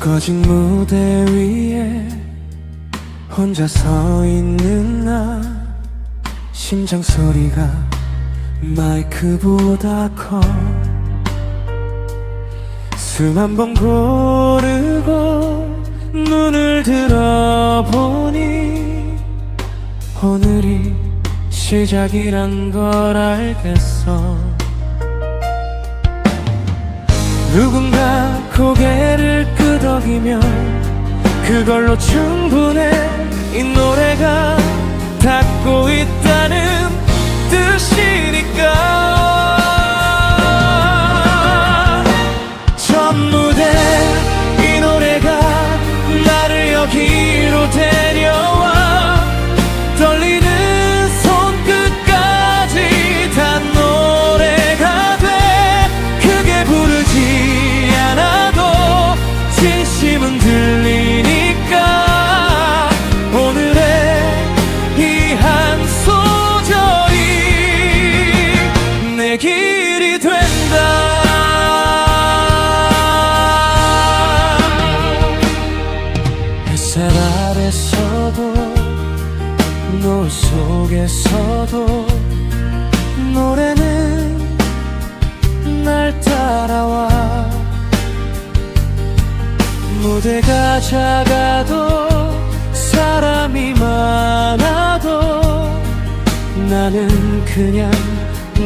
꺼진 무대 위에 혼자 서 있는 나. 심장 소리가 마이크보다 커. 숨 한 번 고르고 눈을 들어보니 오늘이 시작이란 걸 알겠어 누군가 고개를 끄덕이면 그걸로 충분해. 이 노래가 닿고 있다는 뜻이 속에서도 노래는 날 따라와. 무대가 작아도 사람이 많아도 나는 그냥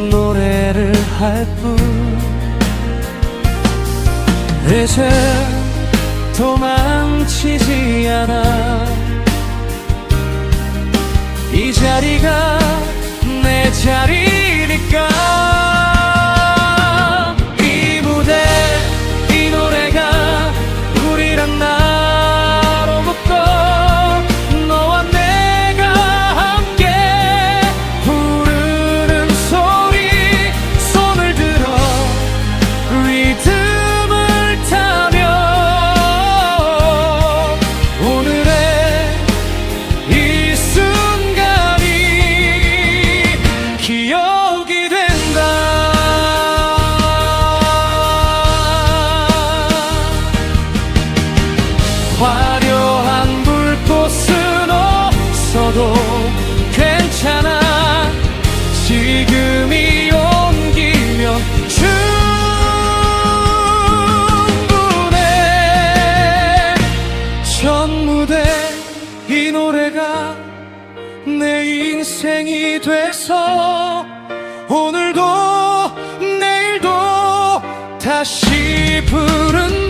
노래를 할 뿐. 이제 도망치지 않아 이 자리가 화려한 불꽃은 없어도 괜찮아. 지금이 온기면 충분해. 첫 무대 이 노래가 내 인생이 돼서 오늘도 내일도 다시 부른